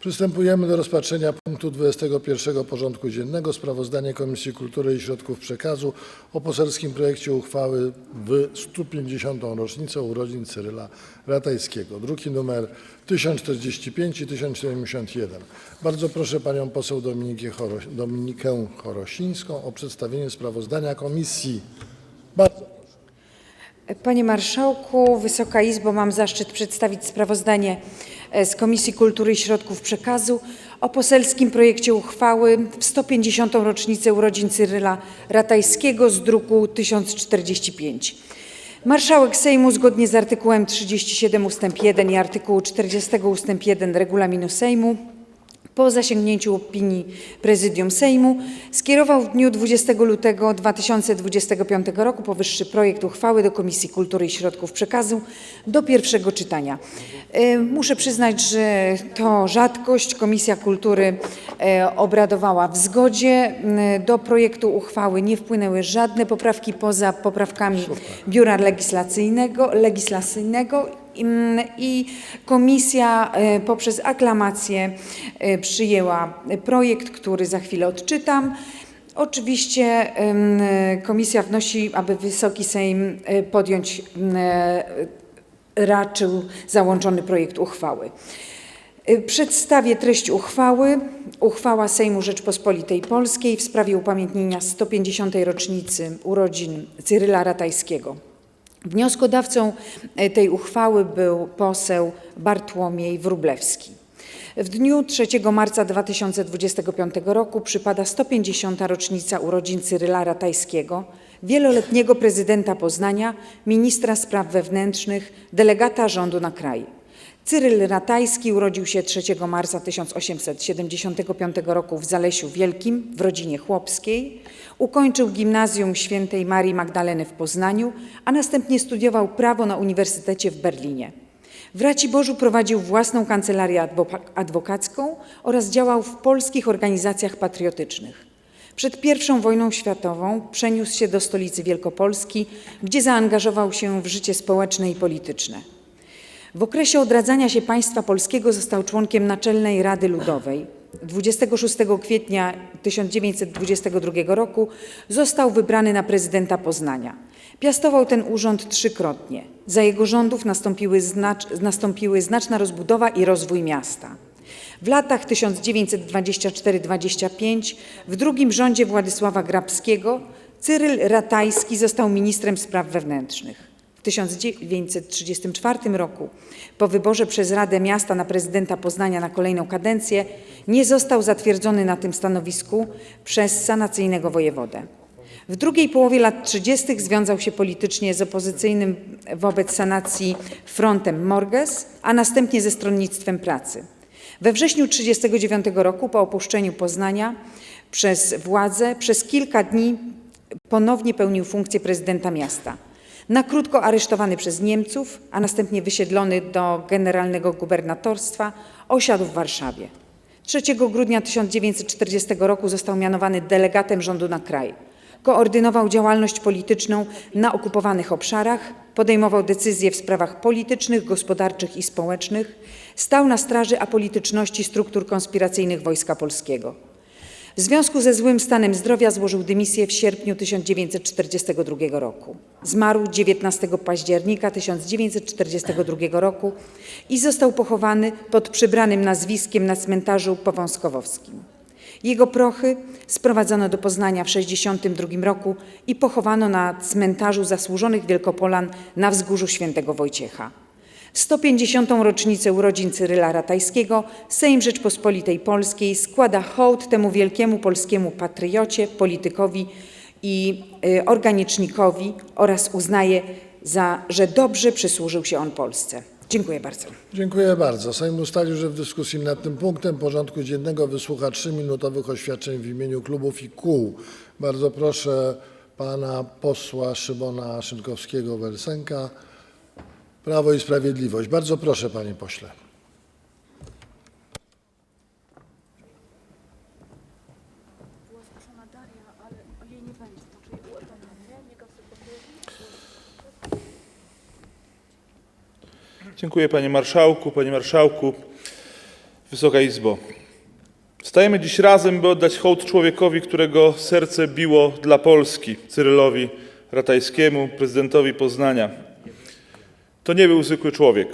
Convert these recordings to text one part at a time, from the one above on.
Przystępujemy do rozpatrzenia punktu 21. porządku dziennego. Sprawozdanie Komisji Kultury i Środków Przekazu o poselskim projekcie uchwały w 150. rocznicę urodzin Cyryla Ratajskiego. Druki nr 1045 i 1071. Bardzo proszę panią poseł Dominikę, Choro, Dominikę Chorosińską o przedstawienie sprawozdania komisji. Bardzo Panie Marszałku, Wysoka Izbo, mam zaszczyt przedstawić sprawozdanie z Komisji Kultury i Środków Przekazu o poselskim projekcie uchwały w 150. rocznicę urodzin Cyryla Ratajskiego z druku 1045. Marszałek Sejmu zgodnie z artykułem 37 ust. 1 i artykułu 40 ust. 1 regulaminu Sejmu po zasięgnięciu opinii Prezydium Sejmu skierował w dniu 20 lutego 2025 roku powyższy projekt uchwały do Komisji Kultury i Środków Przekazu do pierwszego czytania. E, Muszę przyznać, że to rzadkość. Komisja Kultury e, obradowała w zgodzie. M, Do projektu uchwały nie wpłynęły żadne poprawki poza poprawkami Biura Legislacyjnego, legislacyjnego i komisja e, poprzez aklamację e, przyjęła projekt, który za chwilę odczytam. Oczywiście komisja wnosi, aby Wysoki Sejm e, podjąć raczył załączony projekt uchwały. Przedstawię treść uchwały. Uchwała Sejmu Rzeczpospolitej Polskiej w sprawie upamiętnienia 150. rocznicy urodzin Cyryla Ratajskiego. Wnioskodawcą e, tej uchwały był poseł Bartłomiej Wróblewski. W dniu 3 marca 2025 roku przypada 150. rocznica urodzin Cyryla Ratajskiego, wieloletniego prezydenta Poznania, ministra spraw wewnętrznych, delegata rządu na kraj. Cyryl Ratajski urodził się 3 marca 1875 roku w Zalesiu Wielkim w rodzinie chłopskiej. Ukończył gimnazjum świętej Marii Magdaleny w Poznaniu, a następnie studiował prawo na Uniwersytecie w Berlinie. W Raciborzu prowadził własną kancelarię adwo- adwokacką oraz działał w polskich organizacjach patriotycznych. Przed I wojną światową przeniósł się do stolicy Wielkopolski, gdzie zaangażował się w życie społeczne i polityczne. W okresie odradzania się państwa polskiego został członkiem Naczelnej Rady Ludowej. 26 kwietnia 1922 roku został wybrany na prezydenta Poznania. Piastował ten urząd trzykrotnie. Za jego rządów nastąpiły, znacz, nastąpiły znaczna rozbudowa i rozwój miasta. W latach 1924-25 w drugim rządzie Władysława Grabskiego Cyryl Ratajski został ministrem spraw wewnętrznych. W 1934 roku, po wyborze przez Radę Miasta na prezydenta Poznania na kolejną kadencję, nie został zatwierdzony na tym stanowisku przez sanacyjnego wojewodę. W drugiej połowie lat 30. związał się politycznie z opozycyjnym wobec sanacji frontem Morges, a następnie ze stronnictwem pracy. We wrześniu 1939 roku, po opuszczeniu Poznania przez władzę, przez kilka dni ponownie pełnił funkcję prezydenta miasta. Na krótko aresztowany przez Niemców, a następnie wysiedlony do generalnego gubernatorstwa, osiadł w Warszawie. 3 grudnia 1940 roku został mianowany delegatem rządu na kraj. Koordynował działalność polityczną na okupowanych obszarach, podejmował decyzje w sprawach politycznych, gospodarczych i społecznych, stał na straży apolityczności struktur konspiracyjnych Wojska Polskiego. W związku ze złym stanem zdrowia złożył dymisję w sierpniu 1942 roku. Zmarł 19 października 1942 roku i został pochowany pod przybranym nazwiskiem na cmentarzu powązkowowskim. Jego prochy sprowadzono do Poznania w 1962 roku i pochowano na cmentarzu zasłużonych Wielkopolan na wzgórzu Świętego Wojciecha. W 150. rocznicę urodzin Cyryla Ratajskiego Sejm Rzeczpospolitej Polskiej składa hołd temu wielkiemu polskiemu patriocie, politykowi i y, organicznikowi oraz uznaje, za, że dobrze przysłużył się on Polsce. Dziękuję bardzo. Dziękuję bardzo. Sejm ustalił, że w dyskusji nad tym punktem porządku dziennego wysłucha 3-minutowych oświadczeń w imieniu klubów i kół. Bardzo proszę pana posła Szymona Szynkowskiego-Welsenka, Prawo i Sprawiedliwość. Bardzo proszę, panie pośle. Dziękuję panie marszałku. Panie marszałku, Wysoka Izbo, stajemy dziś razem, by oddać hołd człowiekowi, którego serce biło dla Polski, Cyrylowi Ratajskiemu, prezydentowi Poznania. To nie był zwykły człowiek.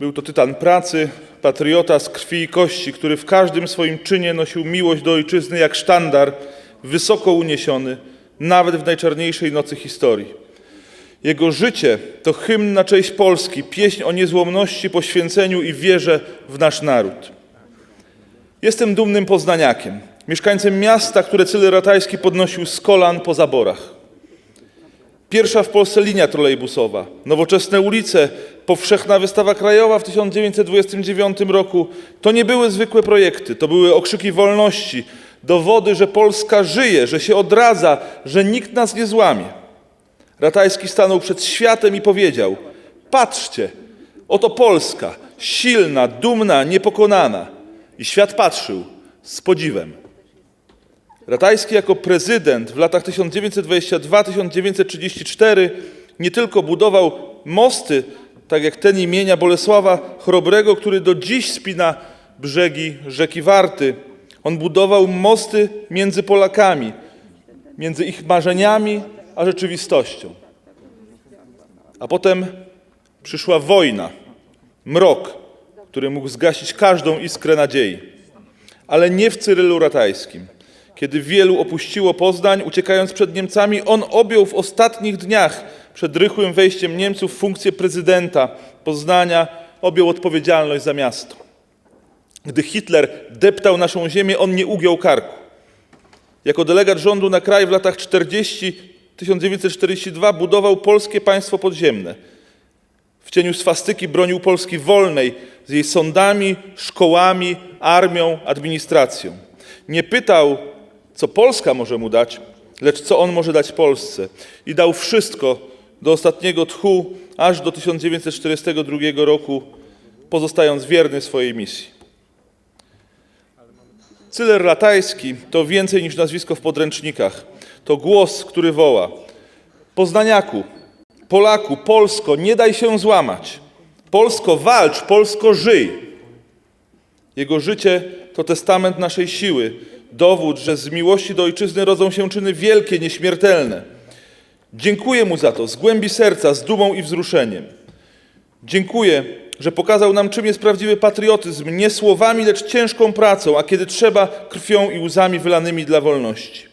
Był to tytan pracy, patriota z krwi i kości, który w każdym swoim czynie nosił miłość do ojczyzny jak sztandar, wysoko uniesiony, nawet w najczarniejszej nocy historii. Jego życie to hymn na cześć Polski, pieśń o niezłomności, poświęceniu i wierze w nasz naród. Jestem dumnym poznaniakiem, mieszkańcem miasta, które Cyryl Ratajski podnosił z kolan po zaborach. Pierwsza w Polsce linia trolejbusowa, nowoczesne ulice, powszechna wystawa krajowa w 1929 roku to nie były zwykłe projekty, to były okrzyki wolności, dowody, że Polska żyje, że się odradza, że nikt nas nie złamie. Ratajski stanął przed światem i powiedział: Patrzcie, oto Polska, silna, dumna, niepokonana. I świat patrzył z podziwem. Ratajski jako prezydent w latach 1922-1934 nie tylko budował mosty, tak jak ten imienia Bolesława Chrobrego, który do dziś spina brzegi rzeki Warty. On budował mosty między Polakami, między ich marzeniami a rzeczywistością. A potem przyszła wojna, mrok, który mógł zgasić każdą iskrę nadziei. Ale nie w Cyrylu Ratajskim. Kiedy wielu opuściło Poznań, uciekając przed Niemcami, on objął w ostatnich dniach przed rychłym wejściem Niemców funkcję prezydenta Poznania, objął odpowiedzialność za miasto. Gdy Hitler deptał naszą ziemię, on nie ugiął karku. Jako delegat rządu na kraj w latach 40-1942 budował polskie państwo podziemne. W cieniu swastyki bronił Polski wolnej z jej sądami, szkołami, armią, administracją. Nie pytał, co Polska może mu dać, lecz co on może dać Polsce. I dał wszystko do ostatniego tchu, aż do 1942 roku, pozostając wierny swojej misji. Cyler Ratajski to więcej niż nazwisko w podręcznikach. To głos, który woła. Poznaniaku, Polaku, Polsko, nie daj się złamać. Polsko, walcz, Polsko, żyj. Jego życie to testament naszej siły, dowód, że z miłości do ojczyzny rodzą się czyny wielkie, nieśmiertelne. Dziękuję mu za to z głębi serca, z dumą i wzruszeniem. Dziękuję, że pokazał nam, czym jest prawdziwy patriotyzm, nie słowami, lecz ciężką pracą, a kiedy trzeba, krwią i łzami wylanymi dla wolności.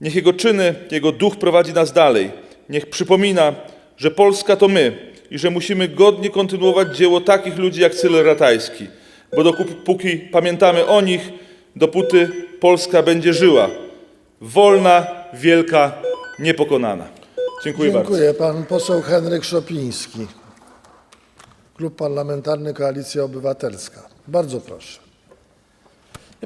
Niech Jego czyny, Jego duch prowadzi nas dalej. Niech przypomina, że Polska to my i że musimy godnie kontynuować dzieło takich ludzi jak Cyryl Ratajski, bo dopóki pamiętamy o nich, dopóty Polska będzie żyła. Wolna, wielka, niepokonana. Dziękuję, bardzo. Dziękuję. Pan poseł Henryk Szopiński, Klub Parlamentarny Koalicja Obywatelska. Bardzo proszę.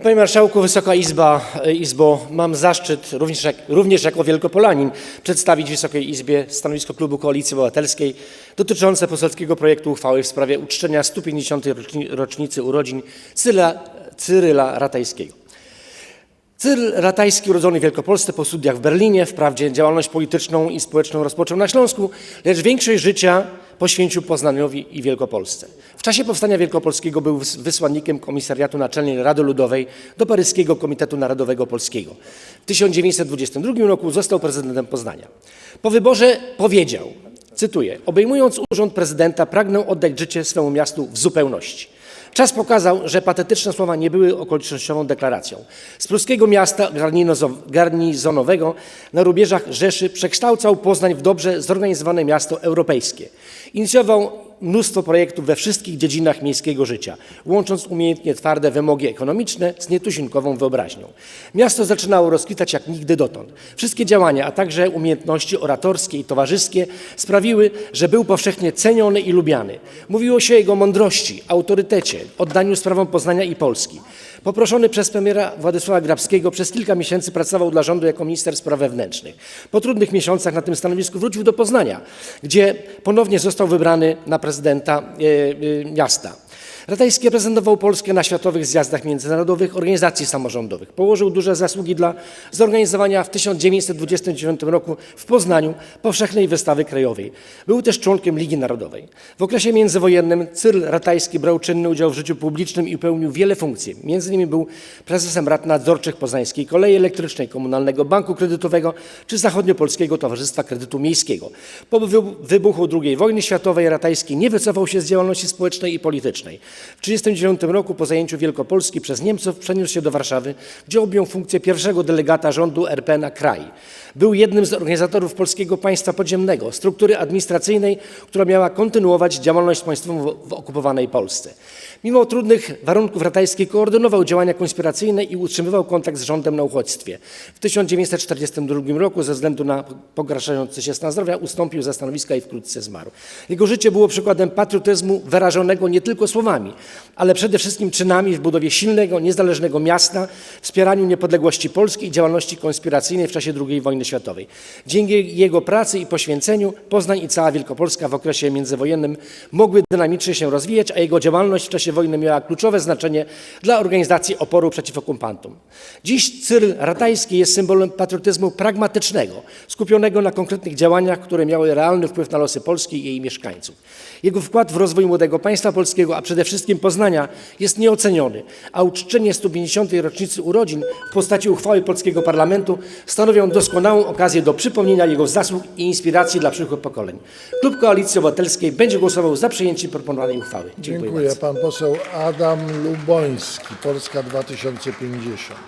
Panie Marszałku, Wysoka Izba, e, Izbo, mam zaszczyt również, jak, również jako Wielkopolanin przedstawić Wysokiej Izbie stanowisko Klubu Koalicji Obywatelskiej dotyczące poselskiego projektu uchwały w sprawie uczczenia 150. roczni- rocznicy urodzin Cyryla, Cyryla Ratajskiego. Cyryl Ratajski, urodzony w Wielkopolsce po studiach w Berlinie, wprawdzie działalność polityczną i społeczną rozpoczął na Śląsku, lecz większość życia poświęcił Poznaniowi i Wielkopolsce. W czasie powstania wielkopolskiego był wys- wysłannikiem Komisariatu Naczelnej Rady Ludowej do Paryskiego Komitetu Narodowego Polskiego. W 1922 roku został prezydentem Poznania. Po wyborze powiedział, cytuję, obejmując urząd prezydenta pragnę oddać życie swemu miastu w zupełności. Czas pokazał, że patetyczne słowa nie były okolicznościową deklaracją. Z pruskiego miasta garnizo- garnizonowego na rubieżach Rzeszy przekształcał Poznań w dobrze zorganizowane miasto europejskie. Inicjował mnóstwo projektów we wszystkich dziedzinach miejskiego życia, łącząc umiejętnie twarde wymogi ekonomiczne z nietuzinkową wyobraźnią. Miasto zaczynało rozkwitać jak nigdy dotąd. Wszystkie działania, a także umiejętności oratorskie i towarzyskie sprawiły, że był powszechnie ceniony i lubiany. Mówiło się o jego mądrości, autorytecie, oddaniu sprawom Poznania i Polski. Poproszony przez premiera Władysława Grabskiego przez kilka miesięcy pracował dla rządu jako minister spraw wewnętrznych. Po trudnych miesiącach na tym stanowisku wrócił do Poznania, gdzie ponownie został wybrany na prezydenta e, e, miasta. Ratajski reprezentował Polskę na światowych zjazdach międzynarodowych organizacji samorządowych. Położył duże zasługi dla zorganizowania w 1929 roku w Poznaniu powszechnej wystawy krajowej. Był też członkiem Ligi Narodowej. W okresie międzywojennym Cyril Ratajski brał czynny udział w życiu publicznym i pełnił wiele funkcji. Między innymi był prezesem rad nadzorczych Poznańskiej Kolei Elektrycznej, Komunalnego Banku Kredytowego czy Zachodniopolskiego Towarzystwa Kredytu Miejskiego. Po wy- wybuchu II wojny światowej Ratajski nie wycofał się z działalności społecznej i politycznej. W 1939 roku po zajęciu Wielkopolski przez Niemców przeniósł się do Warszawy, gdzie objął funkcję pierwszego delegata rządu RP na kraj. Był jednym z organizatorów Polskiego Państwa Podziemnego, struktury administracyjnej, która miała kontynuować działalność państwową w- okupowanej Polsce. Mimo trudnych warunków Ratajski koordynował działania konspiracyjne i utrzymywał kontakt z rządem na uchodźstwie. W 1942 roku ze względu na pogarszający się stan zdrowia ustąpił ze stanowiska i wkrótce zmarł. Jego życie było przykładem patriotyzmu wyrażonego nie tylko słowami, ale przede wszystkim czynami w budowie silnego, niezależnego miasta, wspieraniu niepodległości Polski i działalności konspiracyjnej w czasie II wojny światowej. Dzięki jego pracy i poświęceniu Poznań i cała Wielkopolska w okresie międzywojennym mogły dynamicznie się rozwijać, a jego działalność w czasie wojny miała kluczowe znaczenie dla organizacji oporu przeciw okupantom. Dziś Cyril Ratajski jest symbolem patriotyzmu pragmatycznego, skupionego na konkretnych działaniach, które miały realny wpływ na losy Polski i jej mieszkańców. Jego wkład w rozwój młodego państwa polskiego, a przede wszystkim Poznania, jest nieoceniony, a uczczenie 150. rocznicy urodzin w postaci uchwały polskiego parlamentu stanowią doskonałą okazję do przypomnienia jego zasług i inspiracji dla przyszłych pokoleń. Klub Koalicji Obywatelskiej będzie głosował za przyjęciem proponowanej uchwały. Dziękuję, Dziękuję. bardzo. Pan poseł Adam Luboński, Polska 2050.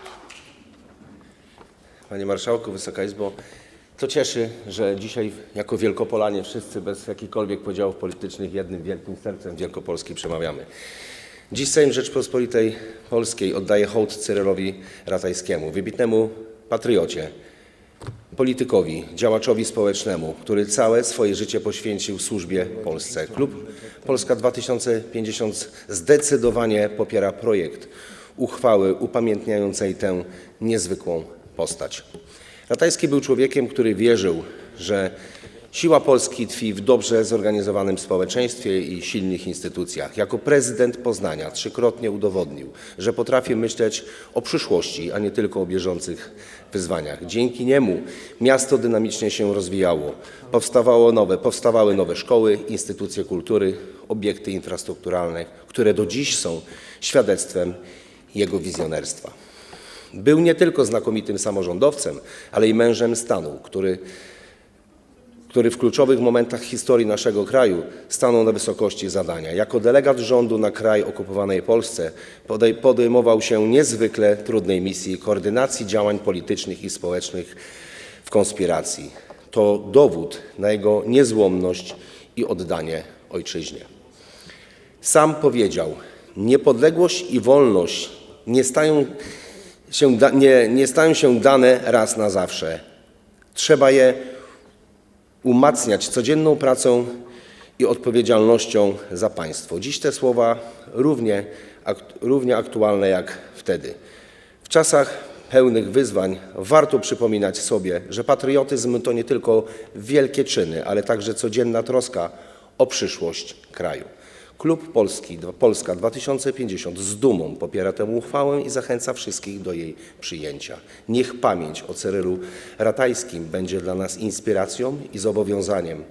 Panie Marszałku, Wysoka Izbo, to cieszy, że dzisiaj jako Wielkopolanie wszyscy bez jakichkolwiek podziałów politycznych jednym wielkim sercem Wielkopolski przemawiamy. Dziś Sejm Rzeczpospolitej Polskiej oddaje hołd Cyrylowi Ratajskiemu, wybitnemu patriocie, politykowi, działaczowi społecznemu, który całe swoje życie poświęcił służbie Polsce. Klub Polska 2050 zdecydowanie popiera projekt uchwały upamiętniającej tę niezwykłą postać. Ratajski był człowiekiem, który wierzył, że siła Polski tkwi w dobrze zorganizowanym społeczeństwie i silnych instytucjach. Jako prezydent Poznania trzykrotnie udowodnił, że potrafi myśleć o przyszłości, a nie tylko o bieżących wyzwaniach. Dzięki niemu miasto dynamicznie się rozwijało. Powstawało nowe, powstawały nowe szkoły, instytucje kultury, obiekty infrastrukturalne, które do dziś są świadectwem jego wizjonerstwa. Był nie tylko znakomitym samorządowcem, ale i mężem stanu, który, który w kluczowych momentach historii naszego kraju stanął na wysokości zadania. Jako delegat rządu na kraj okupowanej Polsce podej- podejmował się niezwykle trudnej misji koordynacji działań politycznych i społecznych w konspiracji. To dowód na jego niezłomność i oddanie ojczyźnie. Sam powiedział: Niepodległość i wolność nie stają się, nie, nie stają się dane raz na zawsze. Trzeba je umacniać codzienną pracą i odpowiedzialnością za państwo. Dziś te słowa równie, równie aktualne jak wtedy. W czasach pełnych wyzwań warto przypominać sobie, że patriotyzm to nie tylko wielkie czyny, ale także codzienna troska o przyszłość kraju. Klub Polski, Polska 2050 z dumą popiera tę uchwałę i zachęca wszystkich do jej przyjęcia. Niech pamięć o Cyrylu Ratajskim będzie dla nas inspiracją i zobowiązaniem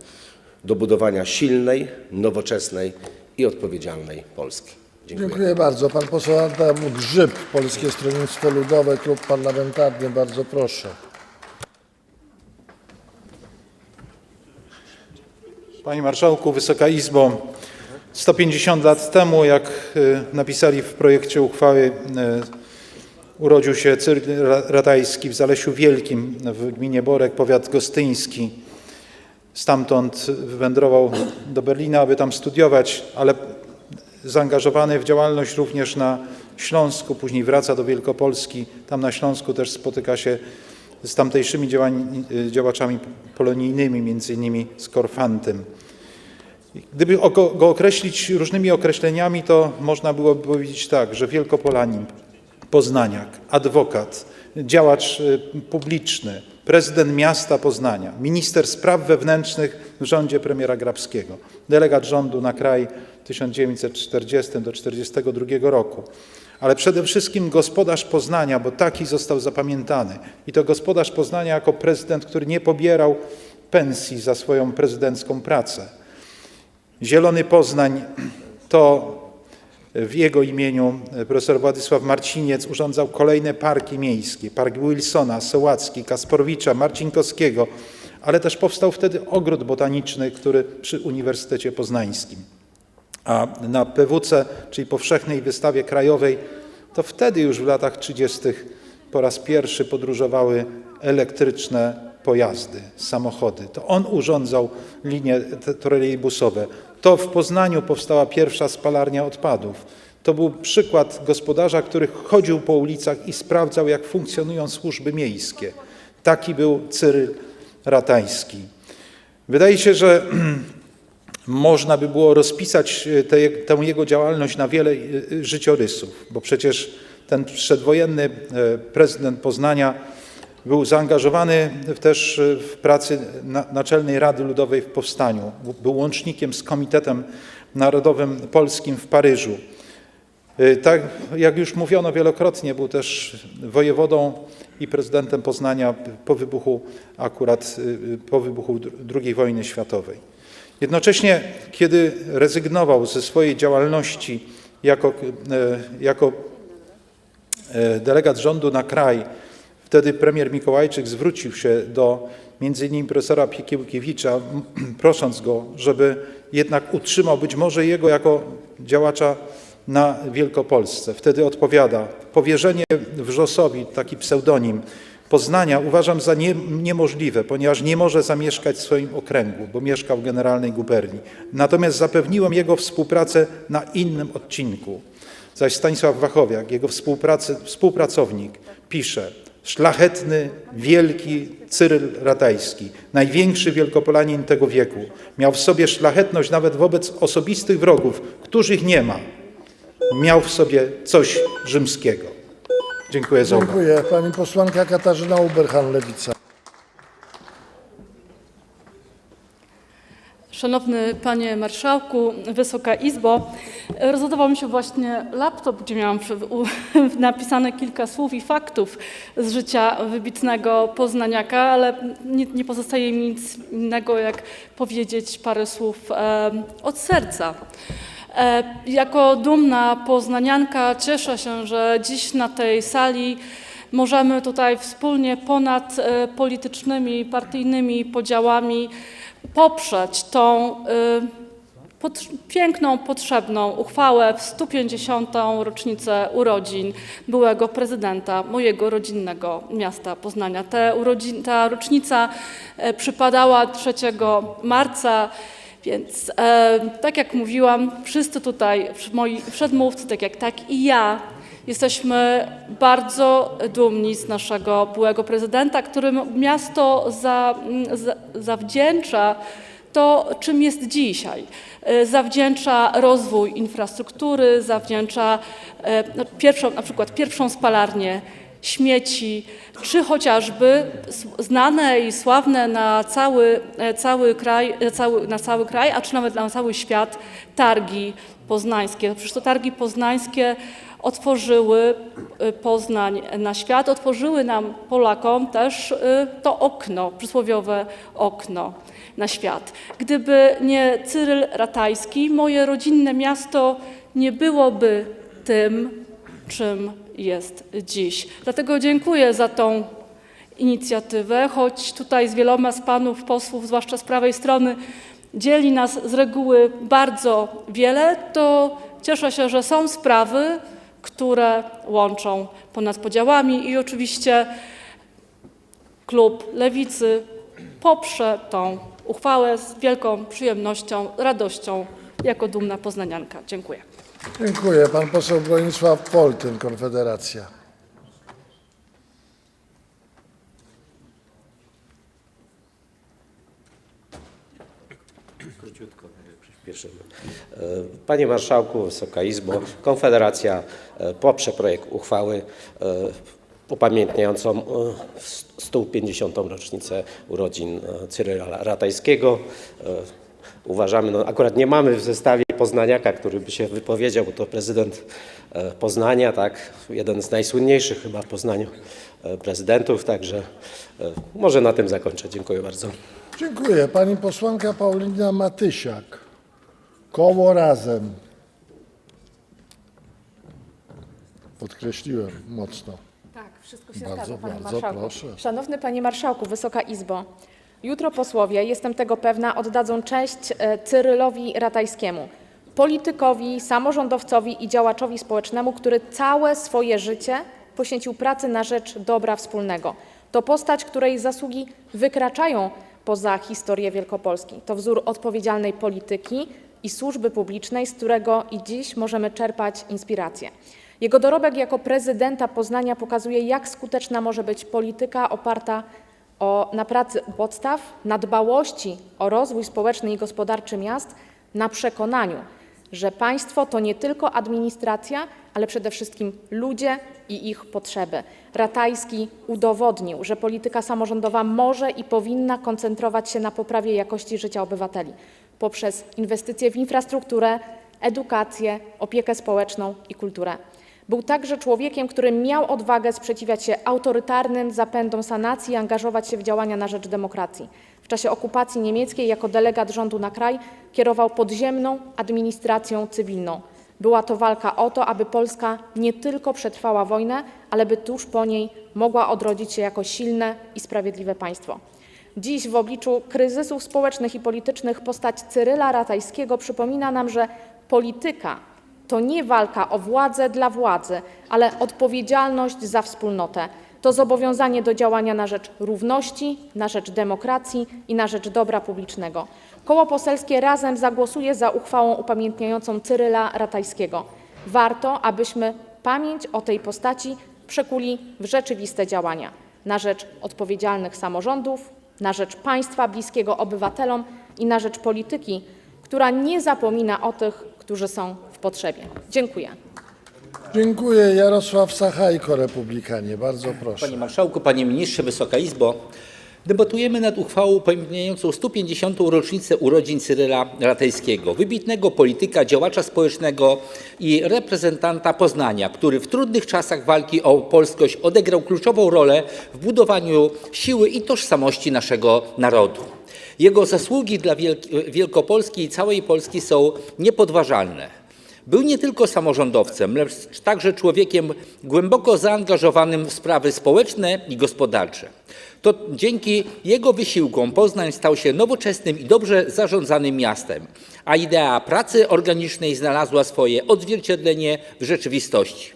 do budowania silnej, nowoczesnej i odpowiedzialnej Polski. Dziękuję. Dziękuję bardzo. Pan poseł Adam Grzyb, Polskie Stronnictwo Ludowe, Klub Parlamentarny. Bardzo proszę. Panie Marszałku, Wysoka Izbo, 150 lat temu, jak y, napisali w projekcie uchwały, y, urodził się Cyril Ra- Ratajski w Zalesiu Wielkim w gminie Borek, powiat gostyński. Stamtąd wywędrował do Berlina, aby tam studiować, ale zaangażowany w działalność również na Śląsku, później wraca do Wielkopolski. Tam na Śląsku też spotyka się z tamtejszymi y, działaczami polonijnymi, między innymi z Korfantem. Gdyby go, określić różnymi określeniami, to można byłoby powiedzieć tak, że wielkopolanin, poznaniak, adwokat, działacz y, publiczny, prezydent miasta Poznania, minister spraw wewnętrznych w rządzie premiera Grabskiego, delegat rządu na kraj w 1940 do 1942 roku, ale przede wszystkim gospodarz Poznania, bo taki został zapamiętany. I to gospodarz Poznania jako prezydent, który nie pobierał pensji za swoją prezydencką pracę. Zielony Poznań to w jego imieniu profesor Władysław Marciniec urządzał kolejne parki miejskie. Park Wilsona, Sołacki, Kasprowicza, Marcinkowskiego, ale też powstał wtedy ogród botaniczny, który przy Uniwersytecie Poznańskim. A na PWC, czyli Powszechnej Wystawie Krajowej, to wtedy już w latach 30. po raz pierwszy podróżowały elektryczne pojazdy, samochody. To on urządzał linie trolejbusowe. To w Poznaniu powstała pierwsza spalarnia odpadów. To był przykład gospodarza, który chodził po ulicach i sprawdzał, jak funkcjonują służby miejskie. Taki był Cyryl Ratajski. Wydaje się, że można by było rozpisać e, te, tę jego działalność na wiele e, życiorysów, bo przecież ten przedwojenny e, prezydent Poznania był zaangażowany też w pracy na, Naczelnej Rady Ludowej w powstaniu. Był- łącznikiem z Komitetem Narodowym Polskim w Paryżu. E, Tak jak już mówiono wielokrotnie, był też wojewodą i prezydentem Poznania po wybuchu akurat e, po wybuchu II wojny światowej. Jednocześnie, kiedy rezygnował ze swojej działalności jako, e, jako delegat rządu na kraj, wtedy premier Mikołajczyk zwrócił się do innymi profesora Piekiełkiewicza, prosząc go, żeby jednak utrzymał być może jego jako działacza na Wielkopolsce. Wtedy odpowiada, powierzenie Wrzosowi, taki pseudonim, Poznania uważam za nie, niemożliwe, ponieważ nie może zamieszkać w swoim okręgu, bo mieszka w Generalnej Guberni. Natomiast zapewniłem jego współpracę na innym odcinku. Zaś Stanisław Wachowiak, jego współpracownik, pisze Szlachetny, wielki Cyryl Ratajski, największy wielkopolanin tego wieku, miał w sobie szlachetność nawet wobec osobistych wrogów, których nie ma. Miał w sobie coś rzymskiego. Dziękuję za uwagę. Dziękuję. Pani posłanka Katarzyna Uberhan, Lewica. Szanowny Panie Marszałku, Wysoka Izbo, rozładował mi się właśnie laptop, gdzie miałam napisane kilka słów i faktów z życia wybitnego poznaniaka, ale nie, nie pozostaje mi nic innego, jak powiedzieć parę słów e, od serca. E, Jako dumna poznanianka cieszę się, że dziś na tej sali możemy tutaj wspólnie ponad e, politycznymi, partyjnymi podziałami poprzeć tą y, pot, piękną, potrzebną uchwałę w 150. rocznicę urodzin byłego prezydenta mojego rodzinnego miasta Poznania. Te urodzin, ta rocznica e, przypadała 3 marca. Więc e, tak jak mówiłam, wszyscy tutaj, moi przedmówcy, tak jak tak i ja, jesteśmy bardzo dumni z naszego byłego prezydenta, którym miasto za, za, zawdzięcza to, czym jest dzisiaj. E, Zawdzięcza rozwój infrastruktury, zawdzięcza e, no, pierwszą, na przykład pierwszą spalarnię śmieci, czy chociażby znane i sławne na cały, e, cały kraj, cały, na cały kraj, a czy nawet na cały świat targi poznańskie. Przecież to targi poznańskie otworzyły e, Poznań na świat, otworzyły nam, Polakom, też e, to okno, przysłowiowe okno na świat. Gdyby nie Cyryl Ratajski, moje rodzinne miasto nie byłoby tym, czym jest dziś. Dlatego dziękuję za tą inicjatywę, choć tutaj z wieloma z panów posłów, zwłaszcza z prawej strony, dzieli nas z reguły bardzo wiele, to cieszę się, że są sprawy, które łączą ponad podziałami i oczywiście klub Lewicy poprze tą uchwałę z wielką przyjemnością, radością jako dumna poznanianka. Dziękuję. Dziękuję. Pan poseł Bronisław Poltyn, Konfederacja. Pierwszego. E, Panie Marszałku, Wysoka Izbo, Konfederacja e, poprze projekt uchwały. E, upamiętniającą e, 150. rocznicę urodzin Cyryla Ratajskiego. Uważamy, no akurat nie mamy w zestawie poznaniaka, który by się wypowiedział, bo to prezydent Poznania, tak, jeden z najsłynniejszych chyba w Poznaniu prezydentów, także może na tym zakończę. Dziękuję bardzo. Dziękuję. Pani posłanka Paulina Matysiak. Koło razem. Podkreśliłem mocno. Tak, wszystko się Bardzo, zgadza, panie bardzo marszałku. proszę. Szanowny panie marszałku, Wysoka Izbo. Jutro posłowie, jestem tego pewna, oddadzą cześć e, Cyrylowi Ratajskiemu. Politykowi, samorządowcowi i działaczowi społecznemu, który całe swoje życie poświęcił pracy na rzecz dobra wspólnego. To postać, której zasługi wykraczają poza historię Wielkopolski. To wzór odpowiedzialnej polityki i służby publicznej, z którego i dziś możemy czerpać inspirację. Jego dorobek jako prezydenta Poznania pokazuje, jak skuteczna może być polityka oparta o, na pracy u podstaw, na dbałości o rozwój społeczny i gospodarczy miast, na przekonaniu, że państwo to nie tylko administracja, ale przede wszystkim ludzie i ich potrzeby. Ratajski udowodnił, że polityka samorządowa może i powinna koncentrować się na poprawie jakości życia obywateli poprzez inwestycje w infrastrukturę, edukację, opiekę społeczną i kulturę. Był także człowiekiem, który miał odwagę sprzeciwiać się autorytarnym zapędom sanacji i angażować się w działania na rzecz demokracji. W czasie okupacji niemieckiej jako delegat rządu na kraj kierował podziemną administracją cywilną. Była to walka o to, aby Polska nie tylko przetrwała wojnę, ale by tuż po niej mogła odrodzić się jako silne i sprawiedliwe państwo. Dziś w obliczu kryzysów społecznych i politycznych postać Cyryla Ratajskiego przypomina nam, że polityka to nie walka o władzę dla władzy, ale odpowiedzialność za wspólnotę. To zobowiązanie do działania na rzecz równości, na rzecz demokracji i na rzecz dobra publicznego. Koło poselskie razem zagłosuje za uchwałą upamiętniającą Cyryla Ratajskiego. Warto, abyśmy pamięć o tej postaci przekuli w rzeczywiste działania na rzecz odpowiedzialnych samorządów, na rzecz państwa bliskiego obywatelom i na rzecz polityki, która nie zapomina o tych, którzy są w potrzebie. Dziękuję. Dziękuję. Jarosław Sachajko, Republikanie. Bardzo proszę. Panie Marszałku, Panie Ministrze, Wysoka Izbo. Debatujemy nad uchwałą upamiętniającą 150. rocznicę urodzin Cyryla Ratajskiego, wybitnego polityka, działacza społecznego i reprezentanta Poznania, który w trudnych czasach walki o polskość odegrał kluczową rolę w budowaniu siły i tożsamości naszego narodu. Jego zasługi dla Wielk- Wielkopolski i całej Polski są niepodważalne. Był nie tylko samorządowcem, lecz także człowiekiem głęboko zaangażowanym w sprawy społeczne i gospodarcze. To dzięki jego wysiłkom Poznań stał się nowoczesnym i dobrze zarządzanym miastem, a idea pracy organicznej znalazła swoje odzwierciedlenie w rzeczywistości.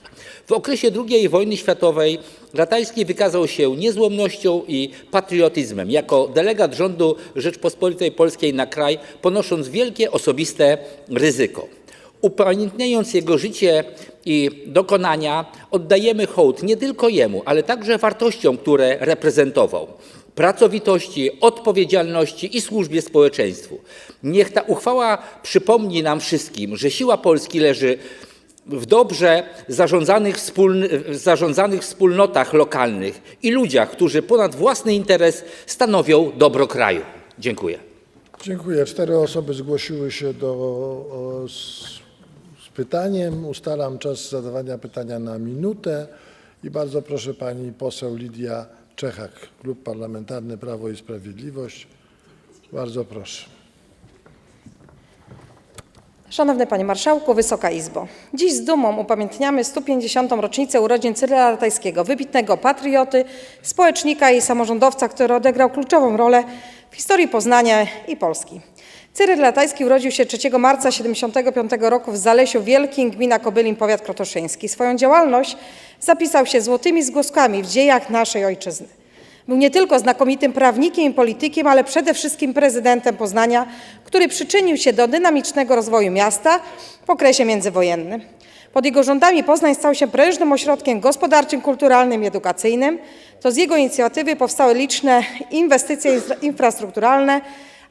W okresie II wojny światowej Ratajski wykazał się niezłomnością i patriotyzmem jako delegat rządu Rzeczpospolitej Polskiej na kraj, ponosząc wielkie osobiste ryzyko. Upamiętniając jego życie i dokonania, oddajemy hołd nie tylko jemu, ale także wartościom, które reprezentował. Pracowitości, odpowiedzialności i służbie społeczeństwu. Niech ta uchwała przypomni nam wszystkim, że siła Polski leży w dobrze zarządzanych, wspóln- zarządzanych wspólnotach lokalnych i ludziach, którzy ponad własny interes stanowią dobro kraju. Dziękuję. Dziękuję. Cztery osoby zgłosiły się do, pytaniem. Ustalam czas zadawania pytania na minutę. I bardzo proszę pani poseł Lidia Czechak, Klub Parlamentarny Prawo i Sprawiedliwość. Bardzo proszę. Szanowny Panie Marszałku, Wysoka Izbo. Dziś z dumą upamiętniamy 150. rocznicę urodzin Cyryla Ratajskiego, wybitnego patrioty, społecznika i samorządowca, który odegrał kluczową rolę w historii Poznania i Polski. Cyryl Ratajski urodził się 3 marca 1975 roku w Zalesiu Wielkim, gmina Kobylin, powiat krotoszyński. Swoją działalność zapisał się złotymi zgłoskami w dziejach naszej ojczyzny. Był nie tylko znakomitym prawnikiem i politykiem, ale przede wszystkim prezydentem Poznania, który przyczynił się do dynamicznego rozwoju miasta w okresie międzywojennym. Pod jego rządami Poznań stał się prężnym ośrodkiem gospodarczym, kulturalnym i edukacyjnym. To z jego inicjatywy powstały liczne inwestycje infrastrukturalne,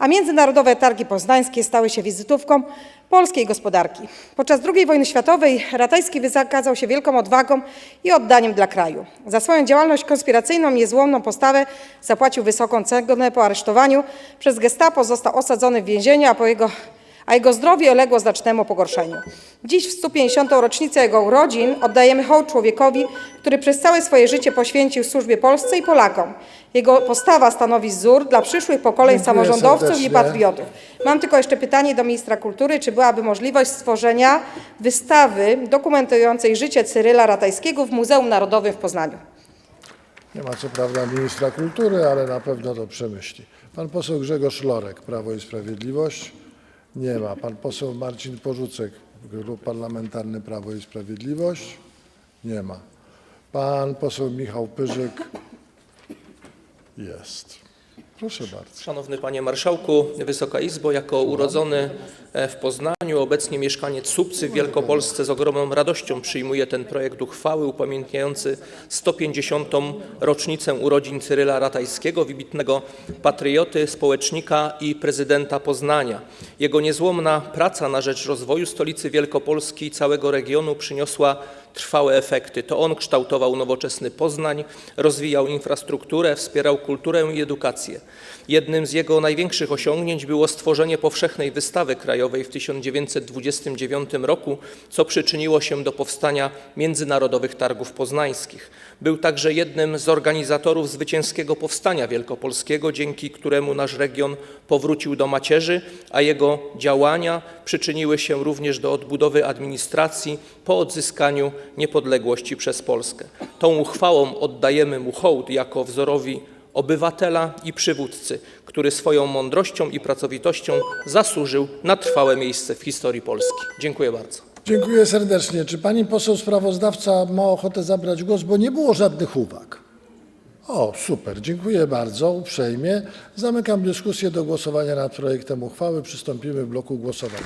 a międzynarodowe targi poznańskie stały się wizytówką polskiej gospodarki. Podczas II wojny światowej Ratajski wykazał się wielką odwagą i oddaniem dla kraju. Za swoją działalność konspiracyjną i niezłomną postawę zapłacił wysoką cenę po aresztowaniu. Przez gestapo został osadzony w więzieniu, a po jego a jego zdrowie uległo znacznemu pogorszeniu. Dziś w 150. rocznicę jego urodzin oddajemy hołd człowiekowi, który przez całe swoje życie poświęcił służbie Polsce i Polakom. Jego postawa stanowi wzór dla przyszłych pokoleń Dziękuję samorządowców serdecznie. i patriotów. Mam tylko jeszcze pytanie do ministra kultury, czy byłaby możliwość stworzenia wystawy dokumentującej życie Cyryla Ratajskiego w Muzeum Narodowym w Poznaniu? Nie ma co prawda ministra kultury, ale na pewno to przemyśli. Pan poseł Grzegorz Lorek, Prawo i Sprawiedliwość. Nie ma. Pan poseł Marcin Porzucek, Klub Parlamentarny Prawo i Sprawiedliwość. Nie ma. Pan poseł Michał Pyrzyk. Jest. Proszę bardzo. Szanowny Panie Marszałku, Wysoka Izbo, jako urodzony e, w Poznaniu, obecnie mieszkaniec Słupcy w Wielkopolsce z ogromną radością przyjmuję ten projekt uchwały upamiętniający 150. rocznicę urodzin Cyryla Ratajskiego, wybitnego patrioty, społecznika i prezydenta Poznania. Jego niezłomna praca na rzecz rozwoju stolicy Wielkopolski i całego regionu przyniosła trwałe efekty. To on kształtował nowoczesny Poznań, rozwijał infrastrukturę, wspierał kulturę i edukację. Jednym z jego największych osiągnięć było stworzenie powszechnej wystawy krajowej w 1929 roku, co przyczyniło się do powstania Międzynarodowych Targów Poznańskich. Był także jednym z organizatorów zwycięskiego powstania wielkopolskiego, dzięki któremu nasz region powrócił do macierzy, a jego działania przyczyniły się również do odbudowy administracji po odzyskaniu niepodległości przez Polskę. Tą uchwałą oddajemy mu hołd jako wzorowi obywatela i przywódcy, który swoją mądrością i pracowitością zasłużył na trwałe miejsce w historii Polski. Dziękuję bardzo. Dziękuję serdecznie. Czy pani poseł sprawozdawca ma ochotę zabrać głos, bo nie było żadnych uwag? O, super, dziękuję bardzo, uprzejmie. Zamykam dyskusję do głosowania nad projektem uchwały. Przystąpimy w bloku głosowań.